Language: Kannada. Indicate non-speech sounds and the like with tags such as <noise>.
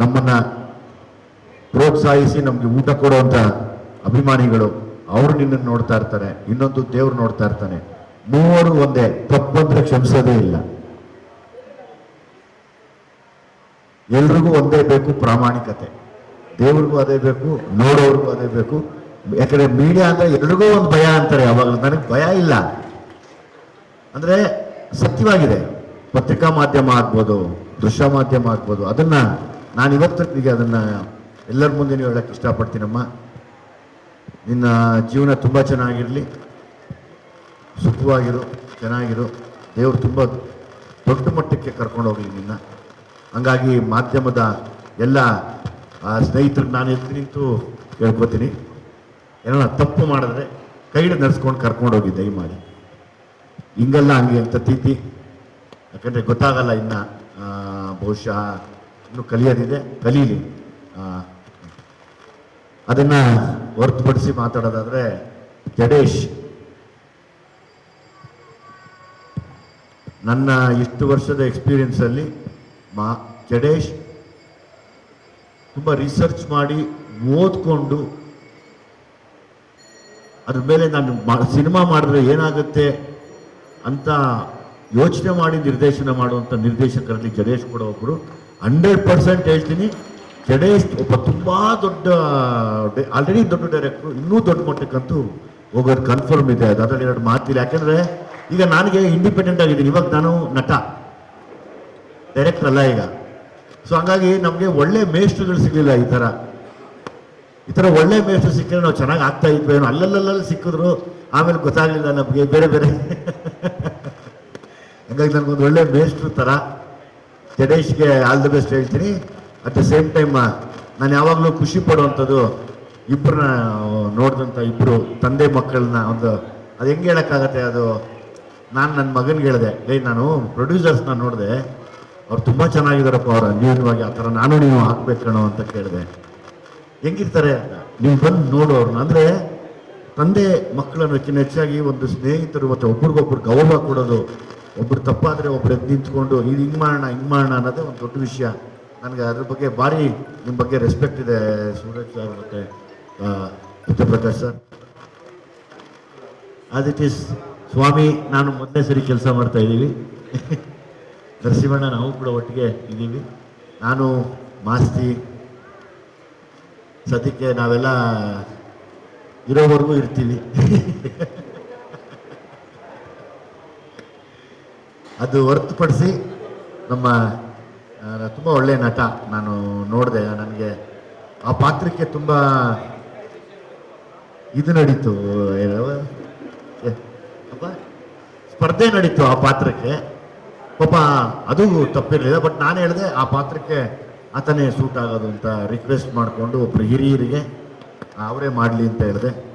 ನಮ್ಮನ್ನ ಪ್ರೋತ್ಸಾಹಿಸಿ ನಮ್ಗೆ ಊಟ ಕೊಡುವಂತ ಅಭಿಮಾನಿಗಳು, ಅವರು ನಿನ್ನನ್ನು ನೋಡ್ತಾ ಇರ್ತಾರೆ, ಇನ್ನೊಂದು ದೇವ್ರು ನೋಡ್ತಾ ಇರ್ತಾನೆ. ಮೂವರು ಒಂದೇ ತಪ್ಪಂದ್ರೆ ಕ್ಷಮಿಸೋದೇ ಇಲ್ಲ. ಎಲ್ರಿಗೂ ಒಂದೇ ಬೇಕು ಪ್ರಾಮಾಣಿಕತೆ. ದೇವ್ರಿಗೂ ಅದೇ ಬೇಕು ನೋಡೋರ್ಗೂ ಅದೇ ಬೇಕು. ಯಾಕಂದ್ರೆ ಮೀಡಿಯಾ ಅಂದ್ರೆ ಎಲ್ರಿಗೂ ಒಂದು ಭಯ ಅಂತಾರೆ, ಅವಾಗ ನನಗೆ ಭಯ ಇಲ್ಲ. ಅಂದ್ರೆ ಸತ್ಯವಾಗಿದೆ. ಪತ್ರಿಕಾ ಮಾಧ್ಯಮ ಆಗ್ಬೋದು, ದೃಶ್ಯ ಮಾಧ್ಯಮ ಆಗ್ಬೋದು, ಅದನ್ನ ನಾನು ಇವತ್ತಿಗೆ ಅದನ್ನು ಎಲ್ಲರ ಮುಂದೆ ನೀವು ಹೇಳಕ್ಕೆ ಇಷ್ಟಪಡ್ತೀನಮ್ಮ. ನಿನ್ನ ಜೀವನ ತುಂಬ ಚೆನ್ನಾಗಿರಲಿ. ಸುಖವಾಗಿರು, ಚೆನ್ನಾಗಿರು. ದೇವರು ತುಂಬ ದೊಡ್ಡ ಮಟ್ಟಕ್ಕೆ ಕರ್ಕೊಂಡು ಹೋಗಲಿ ನಿನ್ನ. ಹಂಗಾಗಿ ಮಾಧ್ಯಮದ ಎಲ್ಲ ಸ್ನೇಹಿತರಿಗೆ ನಾನು ಎದ್ದು ನಿಂತು ಹೇಳ್ಕೊತೀನಿ. ಏನಲ್ಲ ತಪ್ಪು ಮಾಡಿದ್ರೆ ಕೈ ಹಿಡಿದು ನಡೆಸ್ಕೊಂಡು ಕರ್ಕೊಂಡು ಹೋಗಿ, ದಯಮಾಡಿ. ಹಿಂಗಲ್ಲ ಹಂಗೆ ಅಂತ ತೀತಿ ಯಾಕಂದರೆ ಗೊತ್ತಾಗಲ್ಲ ಇನ್ನು ಬಹುಶಃ ಇನ್ನು ಕಲಿಯೋದಿದೆ, ಕಲೀಲಿ. ಅದನ್ನು ಹೊರತುಪಡಿಸಿ ಮಾತಾಡೋದಾದ್ರೆ ಜಡೇಶ್. ನನ್ನ ಇಷ್ಟು ವರ್ಷದ ಎಕ್ಸ್ಪೀರಿಯನ್ಸ್ ಅಲ್ಲಿ ಮಾ, ಜಡೇಶ್ ತುಂಬ ರಿಸರ್ಚ್ ಮಾಡಿ ಓದ್ಕೊಂಡು ಅದ್ರ ಮೇಲೆ ನಾನು ಸಿನಿಮಾ ಮಾಡಿದ್ರೆ ಏನಾಗುತ್ತೆ ಅಂತ ಯೋಚನೆ ಮಾಡಿ ನಿರ್ದೇಶನ ಮಾಡುವಂಥ ನಿರ್ದೇಶಕರಲ್ಲಿ ಜಡೇಶ್ ಕೂಡ ಒಬ್ಬರು ಹಂಡ್ರೆಡ್ ಪರ್ಸೆಂಟ್ ಹೇಳ್ತೀನಿ. ಜಡೇಶ್ ಒಬ್ಬ ತುಂಬ ದೊಡ್ಡ ಆಲ್ರೆಡಿ ದೊಡ್ಡ ಡೈರೆಕ್ಟ್ರು ಇನ್ನೂ ದೊಡ್ಡ ಮಟ್ಟಕ್ಕಂತೂ ಹೋಗೋದು ಕನ್ಫರ್ಮ್ ಇದೆ. ಅದು ಅದರಲ್ಲಿ ಎರಡು ಮಾತಿಲ್ಲ. ಯಾಕಂದ್ರೆ ಈಗ ನನಗೆ ಇಂಡಿಪೆಂಡೆಂಟ್ ಆಗಿದ್ದೀನಿ. ಇವಾಗ ನಾನು ನಟ ಡೈರೆಕ್ಟರ್ ಅಲ್ಲ ಈಗ. ಸೊ ಹಂಗಾಗಿ ನಮಗೆ ಒಳ್ಳೆ ಮೇಸ್ಟ್ರುಗಳು ಸಿಗಲಿಲ್ಲ ಈ ಥರ. ಈ ಥರ ಒಳ್ಳೆ ಮೇಸ್ಟ್ರು ಸಿಕ್ಕಿದ್ರೆ ನಾವು ಚೆನ್ನಾಗಿ ಆಗ್ತಾ ಇದ್ವಿ ಏನೋ. ಅಲ್ಲಲ್ಲಲ್ಲಿ ಸಿಕ್ಕಿದ್ರು, ಆಮೇಲೆ ಗೊತ್ತಾಗಲಿಲ್ಲ ನಮಗೆ ಬೇರೆ ಬೇರೆ. <laughs> ಹಂಗಾಗಿ ನನಗೊಂದು ಒಳ್ಳೆ ಮೇಸ್ಟ್ರು ಥರ ಜಡೇಶ್ಗೆ ಆಲ್ ದಿ ಬೆಸ್ಟ್ ಹೇಳ್ತೀನಿ. ಅಟ್ ದ ಸೇಮ್ ಟೈಮ್ ನಾನು ಯಾವಾಗಲೂ ಖುಷಿ ಪಡುವಂಥದ್ದು ಇಬ್ಬರನ್ನ ನೋಡಿದಂಥ ಇಬ್ಬರು ತಂದೆ ಮಕ್ಕಳನ್ನ ಒಂದು, ಅದು ಹೆಂಗೆ ಹೇಳೋಕ್ಕಾಗತ್ತೆ? ಅದು ನಾನು ನನ್ನ ಮಗನಿಗೆ ಹೇಳಿದೆ, ಲೇ, ನಾನು ಪ್ರೊಡ್ಯೂಸರ್ಸ್ನ ನೋಡಿದೆ. ಅವ್ರು ತುಂಬ ಚೆನ್ನಾಗಿದ್ದಾರಪ್ಪ ಅವರ, ಅನ್ಯೂನ್ಯವಾಗಿ ಆ ಥರ ನಾನು ನೀವು ಹಾಕ್ಬೇಕು ಕಣೋ ಅಂತ ಕೇಳಿದೆ. ಹೆಂಗಿರ್ತಾರೆ? ನೀವು ಬಂದು ನೋಡು ಅವ್ರನ್ನ. ಅಂದರೆ ತಂದೆ ಮಕ್ಕಳನ್ನು ಹೆಚ್ಚಿನ ಹೆಚ್ಚಾಗಿ ಒಂದು ಸ್ನೇಹಿತರು ಮತ್ತು ಒಬ್ರಿಗೊಬ್ರು ಗೌರವ ಕೊಡೋದು ಒಬ್ರು ತಪ್ಪಾದರೆ ಒಬ್ರು ಎದ್ದು ನಿಂತ್ಕೊಂಡು, ಇದು ಹಿಂಗೆ ಮಾಡೋಣ ಹಿಂಗೆ ಮಾಡೋಣ ಅನ್ನೋದೇ ಒಂದು ದೊಡ್ಡ ವಿಷಯ. ನನಗೆ ಅದ್ರ ಬಗ್ಗೆ ಭಾರಿ ನಿಮ್ಮ ಬಗ್ಗೆ ರೆಸ್ಪೆಕ್ಟ್ ಇದೆ, ಸೂರಜ್ ಸರ್ ಮತ್ತು Satyaprakash sir. As it is ಸ್ವಾಮಿ, ನಾನು ಮೊದಲನೇ ಸರಿ ಕೆಲಸ ಮಾಡ್ತಾ ಇದ್ದೀವಿ. ನರಸಿಂಹಣ್ಣ, ನಾವು ಕೂಡ ಒಟ್ಟಿಗೆ ಇದ್ದೀವಿ. ನಾನು, ಮಾಸ್ತಿ, ಸದ್ಯಕ್ಕೆ ನಾವೆಲ್ಲ ಇರೋವರೆಗೂ ಇರ್ತೀವಿ. ಅದು ಹೊರತುಪಡಿಸಿ ನಮ್ಮ ತುಂಬ ಒಳ್ಳೆಯ ನಟ ನಾನು ನೋಡಿದೆ. ನನಗೆ ಆ ಪಾತ್ರಕ್ಕೆ ತುಂಬ ಇದು ನಡೀತು. ಸ್ಪರ್ಧೆ ನಡೀತು ಆ ಪಾತ್ರಕ್ಕೆ. ಪಾಪ, ಅದು ತಪ್ಪಿರಲಿಲ್ಲ, ಬಟ್ ನಾನು ಹೇಳಿದೆ ಆ ಪಾತ್ರಕ್ಕೆ ಆತನೇ ಸೂಟ್ ಆಗೋದು ಅಂತ ರಿಕ್ವೆಸ್ಟ್ ಮಾಡಿಕೊಂಡು ಒಬ್ರು ಹಿರಿಯರಿಗೆ ಅವರೇ ಮಾಡಲಿ ಅಂತ ಹೇಳಿದೆ.